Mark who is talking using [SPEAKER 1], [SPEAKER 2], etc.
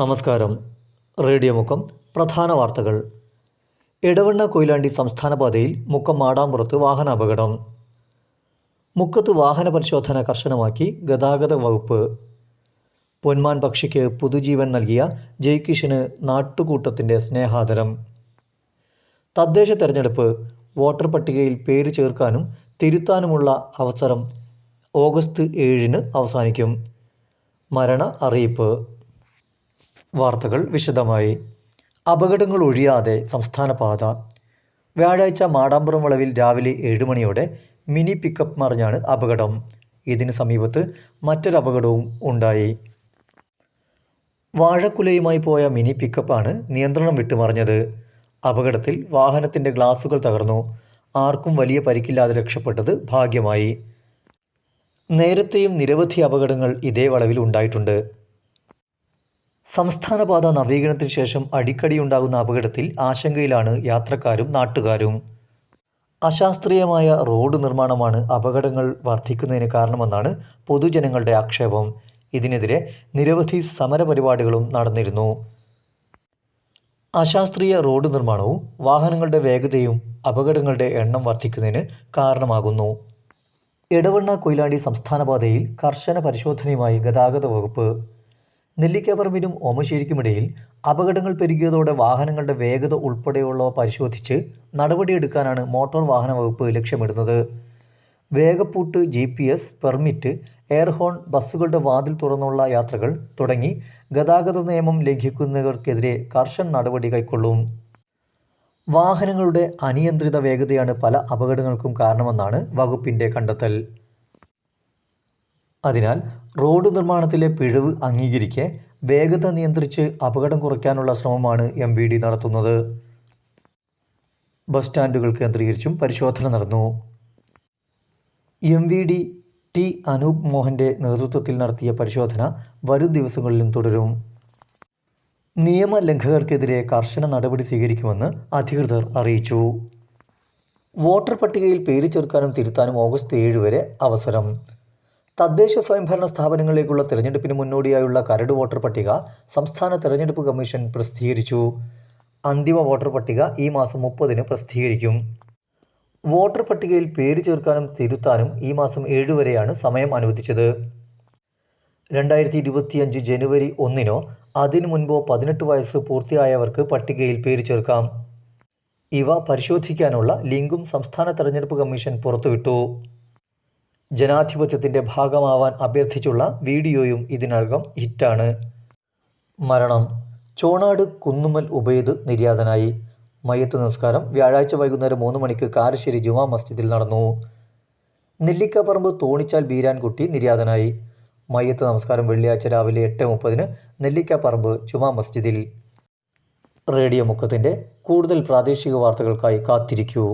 [SPEAKER 1] നമസ്കാരം റേഡിയോ മുക്കം പ്രധാന വാർത്തകൾ ഇടവണ്ണ കൊയിലാണ്ടി സംസ്ഥാന പാതയിൽ മുക്കം മാടാമ്പുറത്ത് വാഹനാപകടം മുക്കത്ത് വാഹന പരിശോധന കർശനമാക്കി ഗതാഗത വകുപ്പ് പൊന്മാൻ പക്ഷിക്ക് പുതുജീവൻ നൽകിയ ജയ്കിഷന് നാട്ടുകൂട്ടത്തിൻ്റെ സ്നേഹാദരം തദ്ദേശ തെരഞ്ഞെടുപ്പ് വോട്ടർ പട്ടികയിൽ പേര് ചേർക്കാനും തിരുത്താനുമുള്ള അവസരം ഓഗസ്റ്റ് ഏഴിന് അവസാനിക്കും മരണ അറിയിപ്പ് വാർത്തകൾ വിശദമായി അപകടങ്ങൾ ഒഴിയാതെ സംസ്ഥാന പാത വ്യാഴാഴ്ച മാടാമ്പുറം വളവിൽ രാവിലെ ഏഴ് മണിയോടെ മിനി പിക്കപ്പ് മറിഞ്ഞാണ് അപകടം ഇതിന് സമീപത്ത് മറ്റൊരു അപകടവും ഉണ്ടായി വാഴക്കുലയുമായി പോയ മിനി പിക്കപ്പാണ് നിയന്ത്രണം മറിഞ്ഞത് അപകടത്തിൽ വാഹനത്തിൻ്റെ ഗ്ലാസുകൾ തകർന്നു ആർക്കും വലിയ പരിക്കില്ലാതെ രക്ഷപ്പെട്ടത് ഭാഗ്യമായി നേരത്തെയും നിരവധി അപകടങ്ങൾ ഇതേ വളവിൽ ഉണ്ടായിട്ടുണ്ട് സംസ്ഥാനപാത നവീകരണത്തിന് ശേഷം അടിക്കടിയുണ്ടാകുന്ന അപകടത്തിൽ ആശങ്കയിലാണ് യാത്രക്കാരും നാട്ടുകാരും അശാസ്ത്രീയമായ റോഡ് നിർമ്മാണമാണ് അപകടങ്ങൾ വർദ്ധിക്കുന്നതിന് കാരണമെന്നാണ് പൊതുജനങ്ങളുടെ ആക്ഷേപം ഇതിനെതിരെ നിരവധി സമരപരിപാടികളും നടന്നിരുന്നു അശാസ്ത്രീയ റോഡ് നിർമ്മാണവും വാഹനങ്ങളുടെ വേഗതയും അപകടങ്ങളുടെ എണ്ണം വർദ്ധിക്കുന്നതിന് കാരണമാകുന്നു എടവണ്ണ കൊയിലാണ്ടി സംസ്ഥാനപാതയിൽ കർശന പരിശോധനയുമായി ഗതാഗത വകുപ്പ് നെല്ലിക്കപ്പറമ്പിനും ഓമശ്ശേരിക്കുമിടയിൽ അപകടങ്ങൾ പെരുകിയതോടെ വാഹനങ്ങളുടെ വേഗത ഉൾപ്പെടെയുള്ളവ പരിശോധിച്ച് നടപടിയെടുക്കാനാണ് മോട്ടോർ വാഹന വകുപ്പ് ലക്ഷ്യമിടുന്നത് വേഗപ്പൂട്ട് G P S permit air horn ബസ്സുകളുടെ വാതിൽ തുറന്നുള്ള യാത്രകൾ തുടങ്ങി ഗതാഗത നിയമം ലംഘിക്കുന്നവർക്കെതിരെ കർശന നടപടി കൈക്കൊള്ളും വാഹനങ്ങളുടെ അനിയന്ത്രിത വേഗതയാണ് പല അപകടങ്ങൾക്കും കാരണമെന്നാണ് വകുപ്പിൻ്റെ കണ്ടെത്തൽ അതിനാൽ റോഡ് നിർമ്മാണത്തിലെ പിഴവ് അംഗീകരിക്കെ വേഗത നിയന്ത്രിച്ച് അപകടം കുറയ്ക്കാനുള്ള ശ്രമമാണ് എം വി ഡി നടത്തുന്നത് ബസ് സ്റ്റാൻഡുകൾ കേന്ദ്രീകരിച്ചും പരിശോധന നടന്നു M V D T Anoop മോഹൻ്റെ നേതൃത്വത്തിൽ നടത്തിയ പരിശോധന വരും ദിവസങ്ങളിലും തുടരും നിയമലംഘകർക്കെതിരെ കർശന നടപടി സ്വീകരിക്കുമെന്ന് അധികൃതർ അറിയിച്ചു വോട്ടർ പട്ടികയിൽ പേര് ചേർക്കാനും തിരുത്താനും ഓഗസ്റ്റ് ഏഴ് വരെ അവസരം തദ്ദേശ സ്വയംഭരണ സ്ഥാപനങ്ങളിലേക്കുള്ള തിരഞ്ഞെടുപ്പിന് മുന്നോടിയായുള്ള കരട് വോട്ടർ പട്ടിക സംസ്ഥാന തിരഞ്ഞെടുപ്പ് കമ്മീഷൻ പ്രസിദ്ധീകരിച്ചു അന്തിമ വോട്ടർ പട്ടിക ഈ മാസം മുപ്പതിന് പ്രസിദ്ധീകരിക്കും വോട്ടർ പട്ടികയിൽ പേര് ചേർക്കാനും തിരുത്താനും ഈ മാസം ഏഴ് വരെയാണ് സമയം അനുവദിച്ചത് രണ്ടായിരത്തി ഇരുപത്തിയഞ്ച് ജനുവരി ഒന്നിനോ അതിനു മുൻപോ പതിനെട്ട് വയസ്സ് പൂർത്തിയായവർക്ക് പട്ടികയിൽ പേര് ചേർക്കാം ഇവ പരിശോധിക്കാനുള്ള ലിങ്കും സംസ്ഥാന തെരഞ്ഞെടുപ്പ് കമ്മീഷൻ പുറത്തുവിട്ടു ജനാധിപത്യത്തിൻ്റെ ഭാഗമാവാൻ അഭ്യർത്ഥിച്ചുള്ള വീഡിയോയും ഇതിനകം ഹിറ്റാണ് മരണം ചോണാട് കുന്നുമൽ ഉബൈദ് നിര്യാതനായി മയ്യത്ത് നമസ്കാരം വ്യാഴാഴ്ച വൈകുന്നേരം മൂന്ന് മണിക്ക് കാരശ്ശേരി ജുമാ മസ്ജിദിൽ നടന്നു നെല്ലിക്കപ്പറമ്പ് തോണിച്ചാൽ ബീരാൻകുട്ടി നിര്യാതനായി മയ്യത്ത് നമസ്കാരം വെള്ളിയാഴ്ച രാവിലെ എട്ട് മുപ്പതിന് നെല്ലിക്കപ്പറമ്പ് ജുമാ മസ്ജിദിൽ റേഡിയോ മുക്കത്തിൻ്റെ കൂടുതൽ പ്രാദേശിക വാർത്തകൾക്കായി കാത്തിരിക്കൂ